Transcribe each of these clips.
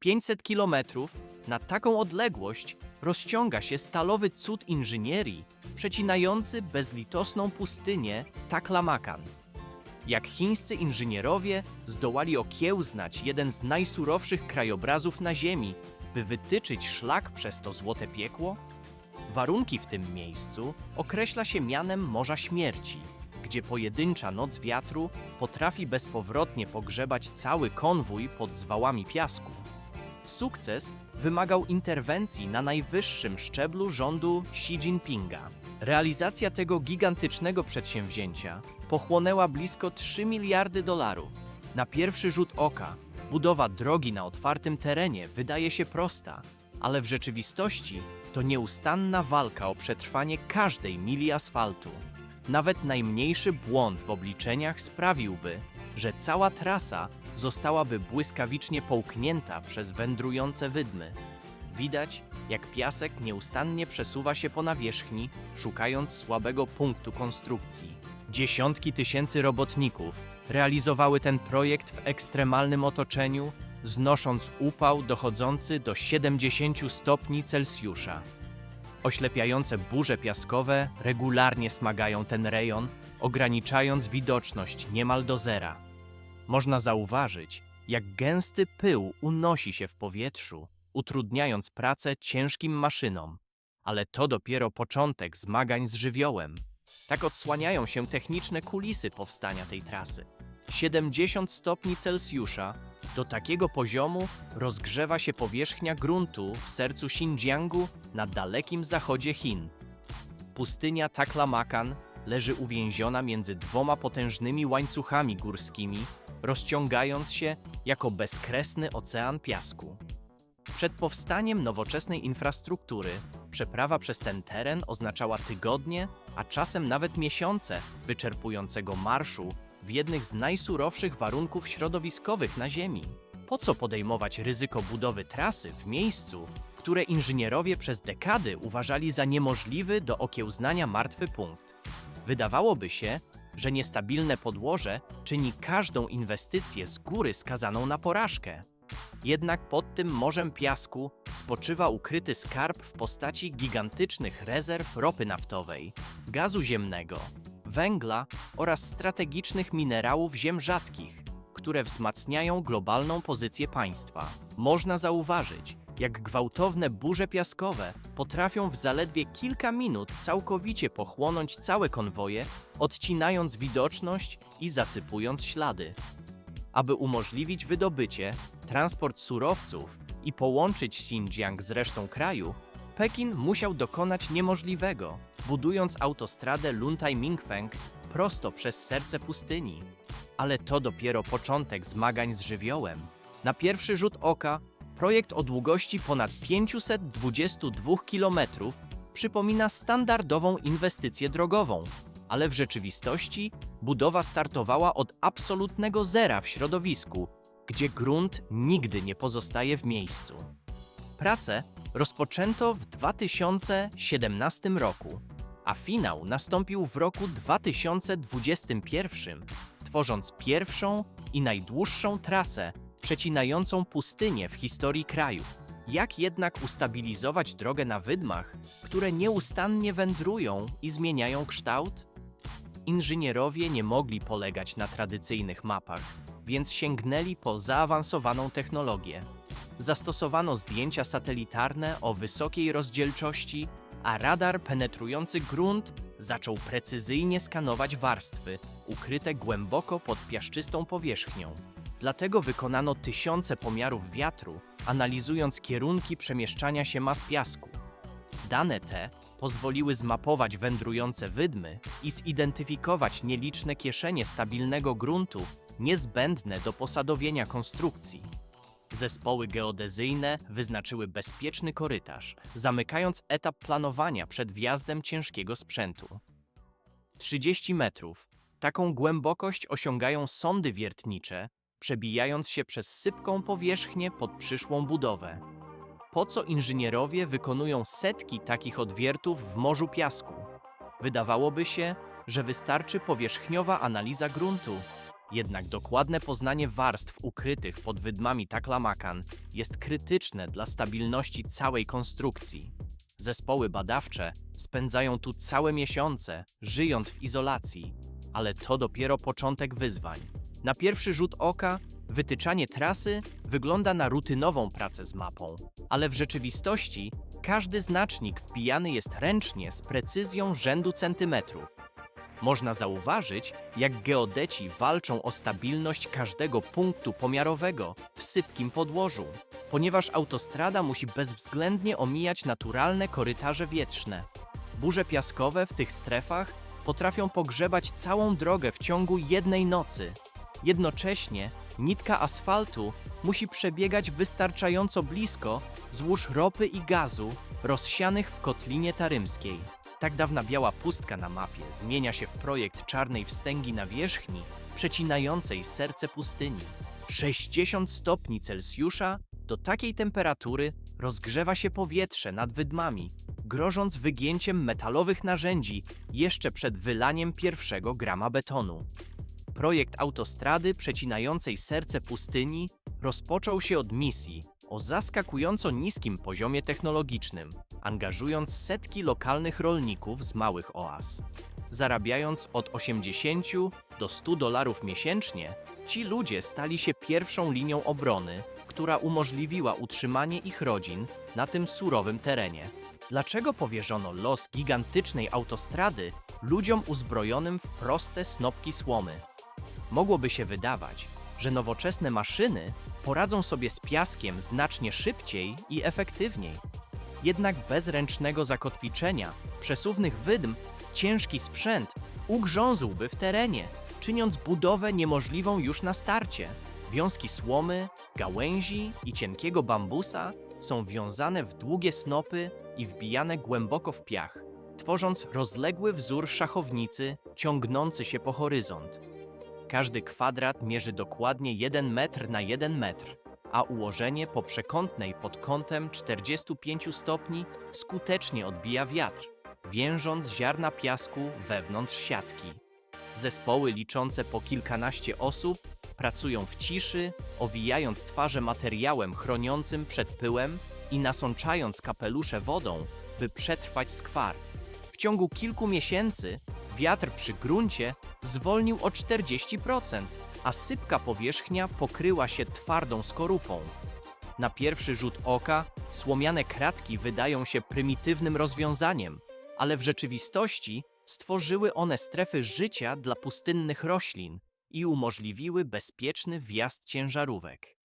500 kilometrów na taką odległość rozciąga się stalowy cud inżynierii przecinający bezlitosną pustynię Taklamakan. Jak chińscy inżynierowie zdołali okiełznać jeden z najsurowszych krajobrazów na Ziemi, by wytyczyć szlak przez to złote piekło? Warunki w tym miejscu określa się mianem Morza Śmierci, gdzie pojedyncza noc wiatru potrafi bezpowrotnie pogrzebać cały konwój pod zwałami piasku. Sukces wymagał interwencji na najwyższym szczeblu rządu Xi Jinpinga. Realizacja tego gigantycznego przedsięwzięcia pochłonęła blisko 3 miliardy dolarów. Na pierwszy rzut oka budowa drogi na otwartym terenie wydaje się prosta, ale w rzeczywistości to nieustanna walka o przetrwanie każdej mili asfaltu. Nawet najmniejszy błąd w obliczeniach sprawiłby, że cała trasa zostałaby błyskawicznie połknięta przez wędrujące wydmy. Widać, jak piasek nieustannie przesuwa się po nawierzchni, szukając słabego punktu konstrukcji. Dziesiątki tysięcy robotników realizowały ten projekt w ekstremalnym otoczeniu, znosząc upał dochodzący do 70 stopni Celsjusza. Oślepiające burze piaskowe regularnie smagają ten rejon, ograniczając widoczność niemal do zera. Można zauważyć, jak gęsty pył unosi się w powietrzu, utrudniając pracę ciężkim maszynom. Ale to dopiero początek zmagań z żywiołem. Tak odsłaniają się techniczne kulisy powstania tej trasy. 70 stopni Celsjusza do takiego poziomu rozgrzewa się powierzchnia gruntu w sercu Xinjiangu na dalekim zachodzie Chin. Pustynia Taklamakan leży uwięziona między dwoma potężnymi łańcuchami górskimi, rozciągając się jako bezkresny ocean piasku. Przed powstaniem nowoczesnej infrastruktury przeprawa przez ten teren oznaczała tygodnie, a czasem nawet miesiące wyczerpującego marszu w jednych z najsurowszych warunków środowiskowych na Ziemi. Po co podejmować ryzyko budowy trasy w miejscu, które inżynierowie przez dekady uważali za niemożliwy do okiełznania martwy punkt? Wydawałoby się, że niestabilne podłoże czyni każdą inwestycję z góry skazaną na porażkę. Jednak pod tym morzem piasku spoczywa ukryty skarb w postaci gigantycznych rezerw ropy naftowej, gazu ziemnego, węgla oraz strategicznych minerałów ziem rzadkich, które wzmacniają globalną pozycję państwa. Można zauważyć, jak gwałtowne burze piaskowe potrafią w zaledwie kilka minut całkowicie pochłonąć całe konwoje, odcinając widoczność i zasypując ślady. Aby umożliwić wydobycie, transport surowców i połączyć Xinjiang z resztą kraju, Pekin musiał dokonać niemożliwego, budując autostradę Luntai-Mingfeng prosto przez serce pustyni. Ale to dopiero początek zmagań z żywiołem. Na pierwszy rzut oka, projekt o długości ponad 522 km przypomina standardową inwestycję drogową, ale w rzeczywistości budowa startowała od absolutnego zera w środowisku, gdzie grunt nigdy nie pozostaje w miejscu. Prace rozpoczęto w 2017 roku, a finał nastąpił w roku 2021, tworząc pierwszą i najdłuższą trasę przecinającą pustynię w historii kraju. Jak jednak ustabilizować drogę na wydmach, które nieustannie wędrują i zmieniają kształt? Inżynierowie nie mogli polegać na tradycyjnych mapach, więc sięgnęli po zaawansowaną technologię. Zastosowano zdjęcia satelitarne o wysokiej rozdzielczości, a radar penetrujący grunt zaczął precyzyjnie skanować warstwy ukryte głęboko pod piaszczystą powierzchnią. Dlatego wykonano tysiące pomiarów wiatru, analizując kierunki przemieszczania się mas piasku. Dane te pozwoliły zmapować wędrujące wydmy i zidentyfikować nieliczne kieszenie stabilnego gruntu niezbędne do posadowienia konstrukcji. Zespoły geodezyjne wyznaczyły bezpieczny korytarz, zamykając etap planowania przed wjazdem ciężkiego sprzętu. 30 metrów. Taką głębokość osiągają sondy wiertnicze, przebijając się przez sypką powierzchnię pod przyszłą budowę. Po co inżynierowie wykonują setki takich odwiertów w morzu piasku? Wydawałoby się, że wystarczy powierzchniowa analiza gruntu, Jednak dokładne poznanie warstw ukrytych pod wydmami taklamakan jest krytyczne dla stabilności całej konstrukcji. Zespoły badawcze spędzają tu całe miesiące, żyjąc w izolacji, ale to dopiero początek wyzwań. Na pierwszy rzut oka wytyczanie trasy wygląda na rutynową pracę z mapą, ale w rzeczywistości każdy znacznik wbijany jest ręcznie z precyzją rzędu centymetrów. Można zauważyć, jak geodeci walczą o stabilność każdego punktu pomiarowego w sypkim podłożu, ponieważ autostrada musi bezwzględnie omijać naturalne korytarze wietrzne. Burze piaskowe w tych strefach potrafią pogrzebać całą drogę w ciągu jednej nocy. Jednocześnie nitka asfaltu musi przebiegać wystarczająco blisko złóż ropy i gazu rozsianych w kotlinie tarymskiej. Tak dawna biała pustka na mapie zmienia się w projekt czarnej wstęgi na wierzchni, przecinającej serce pustyni. 60 stopni Celsjusza do takiej temperatury rozgrzewa się powietrze nad wydmami, grożąc wygięciem metalowych narzędzi jeszcze przed wylaniem pierwszego grama betonu. Projekt autostrady przecinającej serce pustyni rozpoczął się od misji o zaskakująco niskim poziomie technologicznym, angażując setki lokalnych rolników z małych oaz. Zarabiając od 80 do 100 dolarów miesięcznie, ci ludzie stali się pierwszą linią obrony, która umożliwiła utrzymanie ich rodzin na tym surowym terenie. Dlaczego powierzono los gigantycznej autostrady ludziom uzbrojonym w proste snopki słomy? Mogłoby się wydawać, że nowoczesne maszyny poradzą sobie z piaskiem znacznie szybciej i efektywniej. Jednak bez ręcznego zakotwiczenia, przesuwnych wydm, ciężki sprzęt ugrzązłby w terenie, czyniąc budowę niemożliwą już na starcie. Wiązki słomy, gałęzi i cienkiego bambusa są wiązane w długie snopy i wbijane głęboko w piach, tworząc rozległy wzór szachownicy ciągnący się po horyzont. Każdy kwadrat mierzy dokładnie 1 metr na 1 metr, a ułożenie po przekątnej pod kątem 45 stopni skutecznie odbija wiatr, więżąc ziarna piasku wewnątrz siatki. Zespoły liczące po kilkanaście osób pracują w ciszy, owijając twarze materiałem chroniącym przed pyłem i nasączając kapelusze wodą, by przetrwać skwar. W ciągu kilku miesięcy wiatr przy gruncie zwolnił o 40%, a sypka powierzchnia pokryła się twardą skorupą. Na pierwszy rzut oka słomiane kratki wydają się prymitywnym rozwiązaniem, ale w rzeczywistości stworzyły one strefy życia dla pustynnych roślin i umożliwiły bezpieczny wjazd ciężarówek.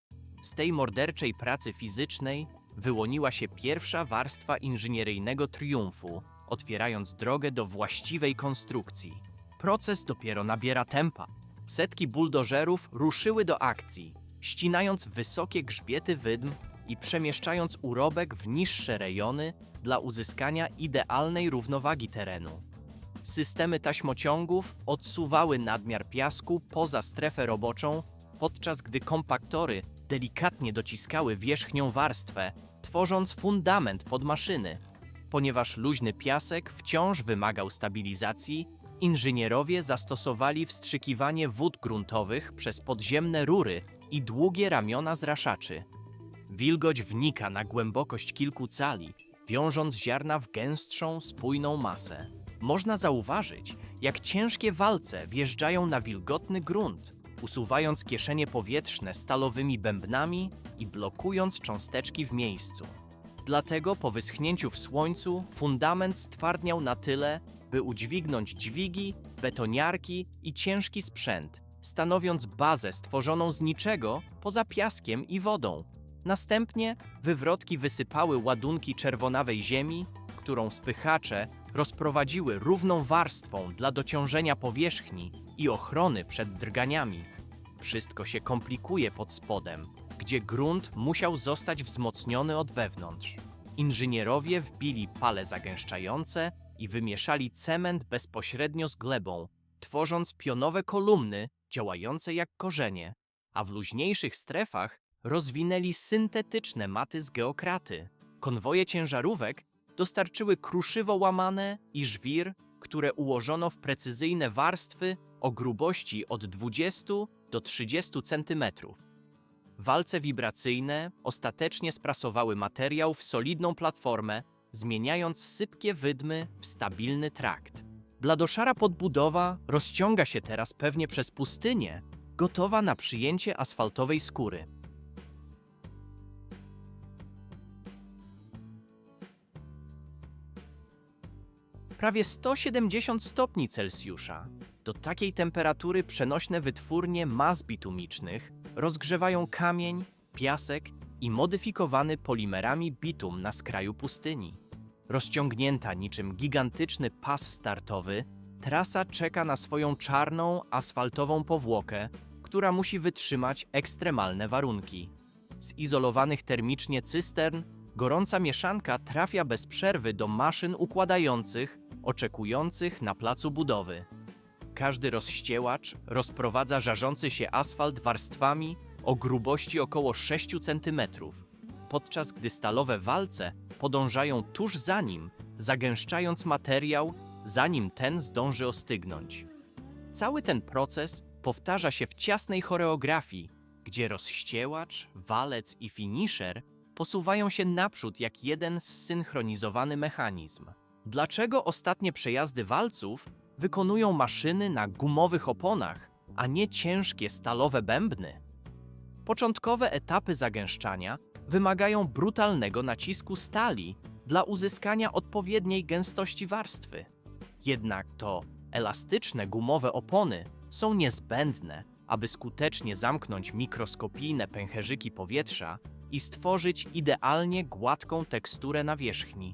Z tej morderczej pracy fizycznej wyłoniła się pierwsza warstwa inżynieryjnego triumfu, otwierając drogę do właściwej konstrukcji. Proces dopiero nabiera tempa. Setki buldożerów ruszyły do akcji, ścinając wysokie grzbiety wydm i przemieszczając urobek w niższe rejony dla uzyskania idealnej równowagi terenu. Systemy taśmociągów odsuwały nadmiar piasku poza strefę roboczą, podczas gdy kompaktory delikatnie dociskały wierzchnią warstwę, tworząc fundament pod maszyny. Ponieważ luźny piasek wciąż wymagał stabilizacji, inżynierowie zastosowali wstrzykiwanie wód gruntowych przez podziemne rury i długie ramiona zraszaczy. Wilgoć wnika na głębokość kilku cali, wiążąc ziarna w gęstszą, spójną masę. Można zauważyć, jak ciężkie walce wjeżdżają na wilgotny grunt, usuwając kieszenie powietrzne stalowymi bębnami i blokując cząsteczki w miejscu. Dlatego po wyschnięciu w słońcu fundament stwardniał na tyle, by udźwignąć dźwigi, betoniarki i ciężki sprzęt, stanowiąc bazę stworzoną z niczego poza piaskiem i wodą. Następnie wywrotki wysypały ładunki czerwonawej ziemi, którą spychacze rozprowadziły równą warstwą dla dociążenia powierzchni i ochrony przed drganiami. Wszystko się komplikuje pod spodem, gdzie grunt musiał zostać wzmocniony od wewnątrz. Inżynierowie wbili pale zagęszczające i wymieszali cement bezpośrednio z glebą, tworząc pionowe kolumny działające jak korzenie, a w luźniejszych strefach rozwinęli syntetyczne maty z geokraty. Konwoje ciężarówek dostarczyły kruszywo łamane i żwir, które ułożono w precyzyjne warstwy o grubości od 20 do 30 cm. Walce wibracyjne ostatecznie sprasowały materiał w solidną platformę, zmieniając sypkie wydmy w stabilny trakt. Bladoszara podbudowa rozciąga się teraz pewnie przez pustynię, gotowa na przyjęcie asfaltowej skóry. Prawie 170 stopni Celsjusza. Do takiej temperatury przenośne wytwórnie mas bitumicznych rozgrzewają kamień, piasek i modyfikowany polimerami bitum na skraju pustyni. Rozciągnięta niczym gigantyczny pas startowy, trasa czeka na swoją czarną, asfaltową powłokę, która musi wytrzymać ekstremalne warunki. Z izolowanych termicznie cystern gorąca mieszanka trafia bez przerwy do maszyn układających, oczekujących na placu budowy. Każdy rozściełacz rozprowadza żarzący się asfalt warstwami o grubości około 6 cm, podczas gdy stalowe walce podążają tuż za nim, zagęszczając materiał, zanim ten zdąży ostygnąć. Cały ten proces powtarza się w ciasnej choreografii, gdzie rozściełacz, walec i finisher posuwają się naprzód jak jeden zsynchronizowany mechanizm. Dlaczego ostatnie przejazdy walców wykonują maszyny na gumowych oponach, a nie ciężkie stalowe bębny? Początkowe etapy zagęszczania wymagają brutalnego nacisku stali dla uzyskania odpowiedniej gęstości warstwy. Jednak to elastyczne gumowe opony są niezbędne, aby skutecznie zamknąć mikroskopijne pęcherzyki powietrza i stworzyć idealnie gładką teksturę nawierzchni.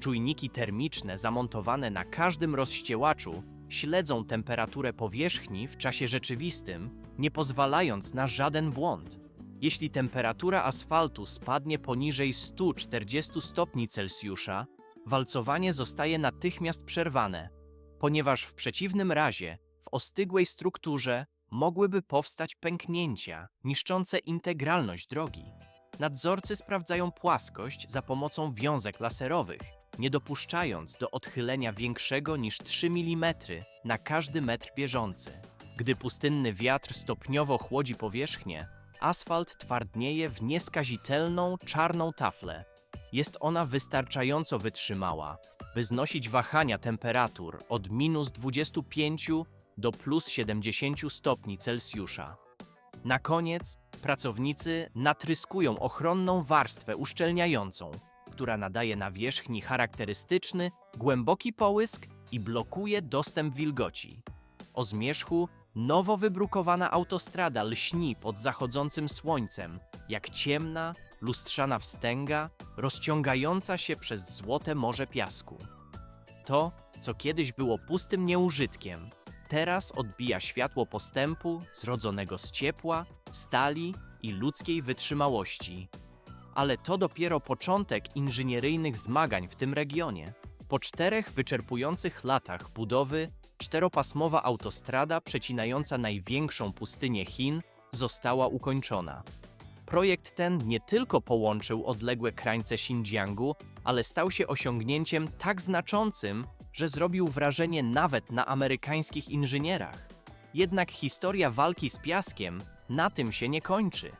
Czujniki termiczne zamontowane na każdym rozściełaczu śledzą temperaturę powierzchni w czasie rzeczywistym, nie pozwalając na żaden błąd. Jeśli temperatura asfaltu spadnie poniżej 140 stopni Celsjusza, walcowanie zostaje natychmiast przerwane, ponieważ w przeciwnym razie w ostygłej strukturze mogłyby powstać pęknięcia niszczące integralność drogi. Nadzorcy sprawdzają płaskość za pomocą wiązek laserowych, nie dopuszczając do odchylenia większego niż 3 mm na każdy metr bieżący. Gdy pustynny wiatr stopniowo chłodzi powierzchnię, asfalt twardnieje w nieskazitelną czarną taflę. Jest ona wystarczająco wytrzymała, by znosić wahania temperatur od minus 25 do plus 70 stopni Celsjusza. Na koniec pracownicy natryskują ochronną warstwę uszczelniającą, która nadaje nawierzchni charakterystyczny, głęboki połysk i blokuje dostęp wilgoci. O zmierzchu nowo wybrukowana autostrada lśni pod zachodzącym słońcem, jak ciemna, lustrzana wstęga rozciągająca się przez złote morze piasku. To, co kiedyś było pustym nieużytkiem, teraz odbija światło postępu zrodzonego z ciepła, stali i ludzkiej wytrzymałości. Ale to dopiero początek inżynieryjnych zmagań w tym regionie. Po czterech wyczerpujących latach budowy, czteropasmowa autostrada przecinająca największą pustynię Chin została ukończona. Projekt ten nie tylko połączył odległe krańce Xinjiangu, ale stał się osiągnięciem tak znaczącym, że zrobił wrażenie nawet na amerykańskich inżynierach. Jednak historia walki z piaskiem na tym się nie kończy.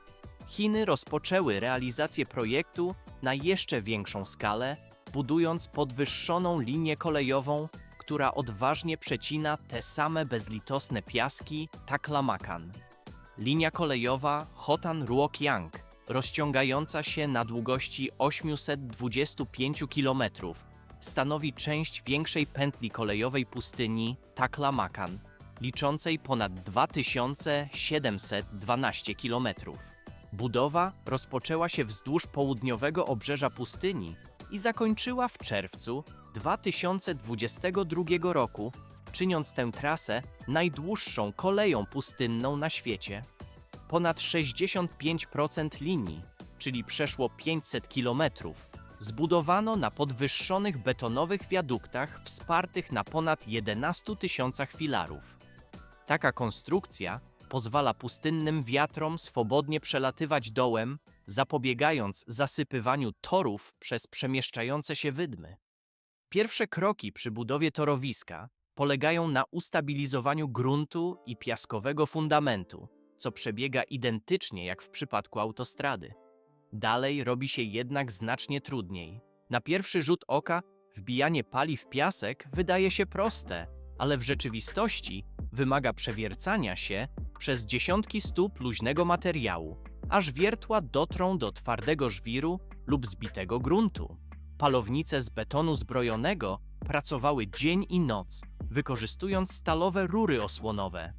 Chiny rozpoczęły realizację projektu na jeszcze większą skalę, budując podwyższoną linię kolejową, która odważnie przecina te same bezlitosne piaski Taklamakan. Linia kolejowa Hotan-Ruokiang, rozciągająca się na długości 825 km, stanowi część większej pętli kolejowej pustyni Taklamakan, liczącej ponad 2712 km. Budowa rozpoczęła się wzdłuż południowego obrzeża pustyni i zakończyła w czerwcu 2022 roku, czyniąc tę trasę najdłuższą koleją pustynną na świecie. Ponad 65% linii, czyli przeszło 500 kilometrów, zbudowano na podwyższonych betonowych wiaduktach wspartych na ponad 11 tysiącach filarów. Taka konstrukcja pozwala pustynnym wiatrom swobodnie przelatywać dołem, zapobiegając zasypywaniu torów przez przemieszczające się wydmy. Pierwsze kroki przy budowie torowiska polegają na ustabilizowaniu gruntu i piaskowego fundamentu, co przebiega identycznie jak w przypadku autostrady. Dalej robi się jednak znacznie trudniej. Na pierwszy rzut oka wbijanie pali w piasek wydaje się proste, ale w rzeczywistości wymaga przewiercania się przez dziesiątki stóp luźnego materiału, aż wiertła dotrą do twardego żwiru lub zbitego gruntu. Palownice z betonu zbrojonego pracowały dzień i noc, wykorzystując stalowe rury osłonowe.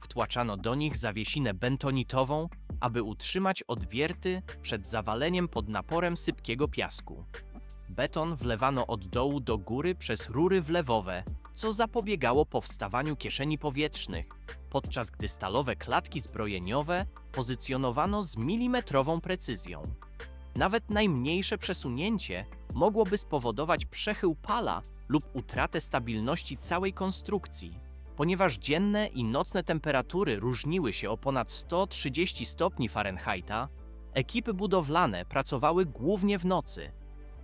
Wtłaczano do nich zawiesinę bentonitową, aby utrzymać odwierty przed zawaleniem pod naporem sypkiego piasku. Beton wlewano od dołu do góry przez rury wlewowe, co zapobiegało powstawaniu kieszeni powietrznych, podczas gdy stalowe klatki zbrojeniowe pozycjonowano z milimetrową precyzją. Nawet najmniejsze przesunięcie mogłoby spowodować przechył pala lub utratę stabilności całej konstrukcji. Ponieważ dzienne i nocne temperatury różniły się o ponad 130 stopni Fahrenheita, ekipy budowlane pracowały głównie w nocy.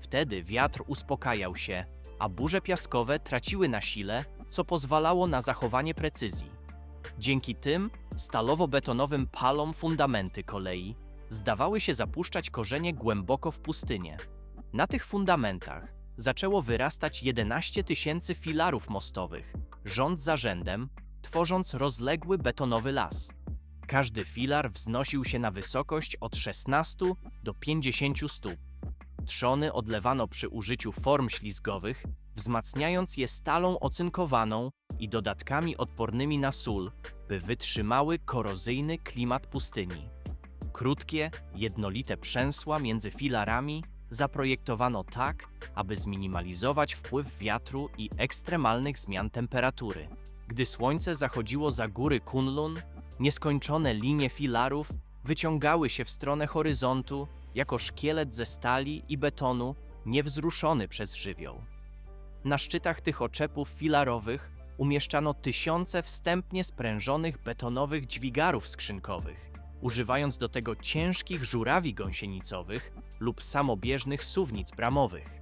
Wtedy wiatr uspokajał się, a burze piaskowe traciły na sile, co pozwalało na zachowanie precyzji. Dzięki tym stalowo-betonowym palom fundamenty kolei zdawały się zapuszczać korzenie głęboko w pustynię. Na tych fundamentach zaczęło wyrastać 11 tysięcy filarów mostowych, rząd za rzędem, tworząc rozległy betonowy las. Każdy filar wznosił się na wysokość od 16 do 50 stóp. Trzony odlewano przy użyciu form ślizgowych, wzmacniając je stalą ocynkowaną i dodatkami odpornymi na sól, by wytrzymały korozyjny klimat pustyni. Krótkie, jednolite przęsła między filarami zaprojektowano tak, aby zminimalizować wpływ wiatru i ekstremalnych zmian temperatury. Gdy słońce zachodziło za góry Kunlun, nieskończone linie filarów wyciągały się w stronę horyzontu jako szkielet ze stali i betonu niewzruszony przez żywioł. Na szczytach tych oczepów filarowych umieszczano tysiące wstępnie sprężonych betonowych dźwigarów skrzynkowych, używając do tego ciężkich żurawi gąsienicowych lub samobieżnych suwnic bramowych.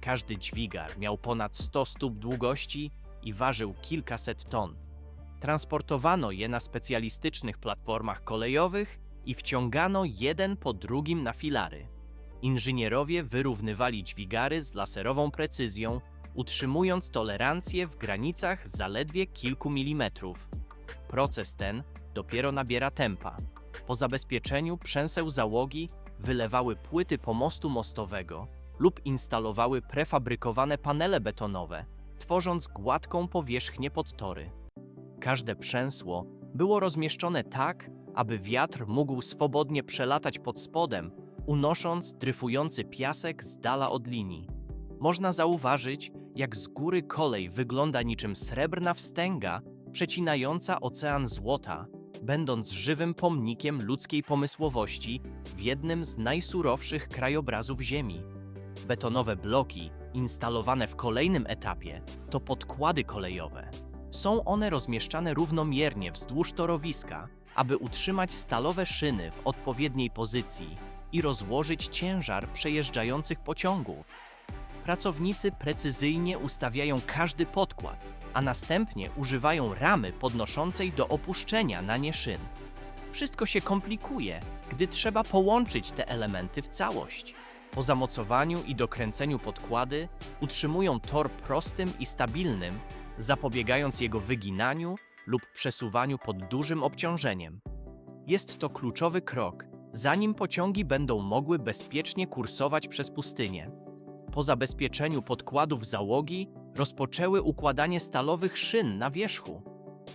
Każdy dźwigar miał ponad 100 stóp długości i ważył kilkaset ton. Transportowano je na specjalistycznych platformach kolejowych i wciągano jeden po drugim na filary. Inżynierowie wyrównywali dźwigary z laserową precyzją, utrzymując tolerancję w granicach zaledwie kilku milimetrów. Proces ten dopiero nabiera tempa. Po zabezpieczeniu przęseł załogi wylewały płyty pomostu mostowego lub instalowały prefabrykowane panele betonowe, tworząc gładką powierzchnię pod tory. Każde przęsło było rozmieszczone tak, aby wiatr mógł swobodnie przelatać pod spodem, unosząc dryfujący piasek z dala od linii. Można zauważyć, jak z góry kolej wygląda niczym srebrna wstęga przecinająca ocean złota, będąc żywym pomnikiem ludzkiej pomysłowości w jednym z najsurowszych krajobrazów Ziemi. Betonowe bloki, instalowane w kolejnym etapie, to podkłady kolejowe. Są one rozmieszczane równomiernie wzdłuż torowiska, aby utrzymać stalowe szyny w odpowiedniej pozycji i rozłożyć ciężar przejeżdżających pociągów. Pracownicy precyzyjnie ustawiają każdy podkład, a następnie używają ramy podnoszącej do opuszczenia na nie szyn. Wszystko się komplikuje, gdy trzeba połączyć te elementy w całość. Po zamocowaniu i dokręceniu podkłady utrzymują tor prostym i stabilnym, zapobiegając jego wyginaniu lub przesuwaniu pod dużym obciążeniem. Jest to kluczowy krok, zanim pociągi będą mogły bezpiecznie kursować przez pustynię. Po zabezpieczeniu podkładów załogi rozpoczęły układanie stalowych szyn na wierzchu.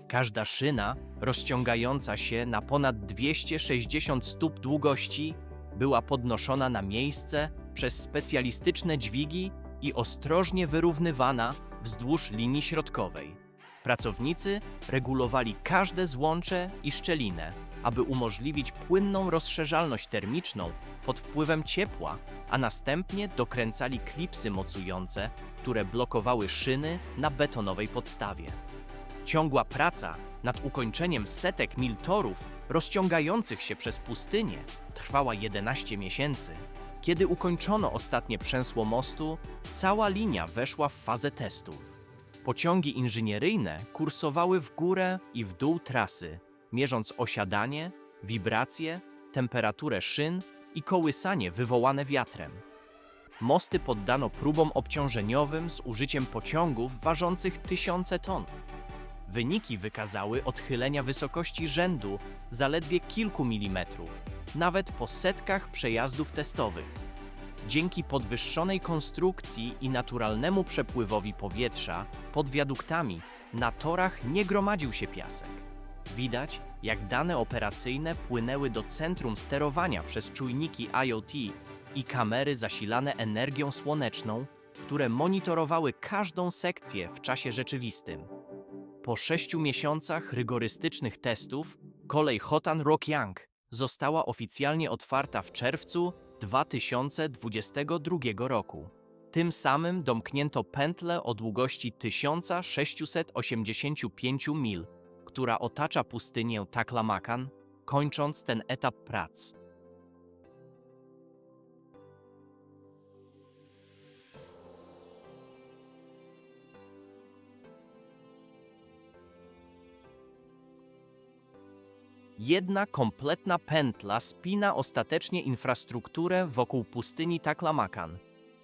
Każda szyna, rozciągająca się na ponad 260 stóp długości, była podnoszona na miejsce przez specjalistyczne dźwigi i ostrożnie wyrównywana wzdłuż linii środkowej. Pracownicy regulowali każde złącze i szczelinę, aby umożliwić płynną rozszerzalność termiczną pod wpływem ciepła, a następnie dokręcali klipsy mocujące, które blokowały szyny na betonowej podstawie. Ciągła praca nad ukończeniem setek mil torów rozciągających się przez pustynię trwała 11 miesięcy. Kiedy ukończono ostatnie przęsło mostu, cała linia weszła w fazę testów. Pociągi inżynieryjne kursowały w górę i w dół trasy, mierząc osiadanie, wibracje, temperaturę szyn i kołysanie wywołane wiatrem. Mosty poddano próbom obciążeniowym z użyciem pociągów ważących tysiące ton. Wyniki wykazały odchylenia wysokości rzędu zaledwie kilku milimetrów, nawet po setkach przejazdów testowych. Dzięki podwyższonej konstrukcji i naturalnemu przepływowi powietrza pod wiaduktami na torach nie gromadził się piasek. Widać, jak dane operacyjne płynęły do centrum sterowania przez czujniki IoT i kamery zasilane energią słoneczną, które monitorowały każdą sekcję w czasie rzeczywistym. Po sześciu miesiącach rygorystycznych testów, kolej Hotan Rokyang została oficjalnie otwarta w czerwcu 2022 roku. Tym samym domknięto pętlę o długości 1685 mil, która otacza pustynię Taklamakan, kończąc ten etap prac. Jedna kompletna pętla spina ostatecznie infrastrukturę wokół pustyni Taklamakan.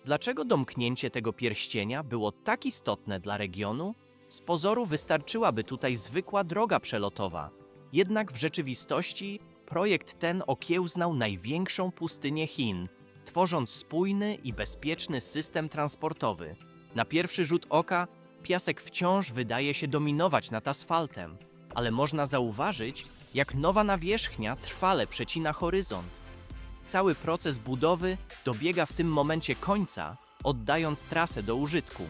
Dlaczego domknięcie tego pierścienia było tak istotne dla regionu? Z pozoru wystarczyłaby tutaj zwykła droga przelotowa. Jednak w rzeczywistości projekt ten okiełznał największą pustynię Chin, tworząc spójny i bezpieczny system transportowy. Na pierwszy rzut oka piasek wciąż wydaje się dominować nad asfaltem, ale można zauważyć, jak nowa nawierzchnia trwale przecina horyzont. Cały proces budowy dobiega w tym momencie końca, oddając trasę do użytku.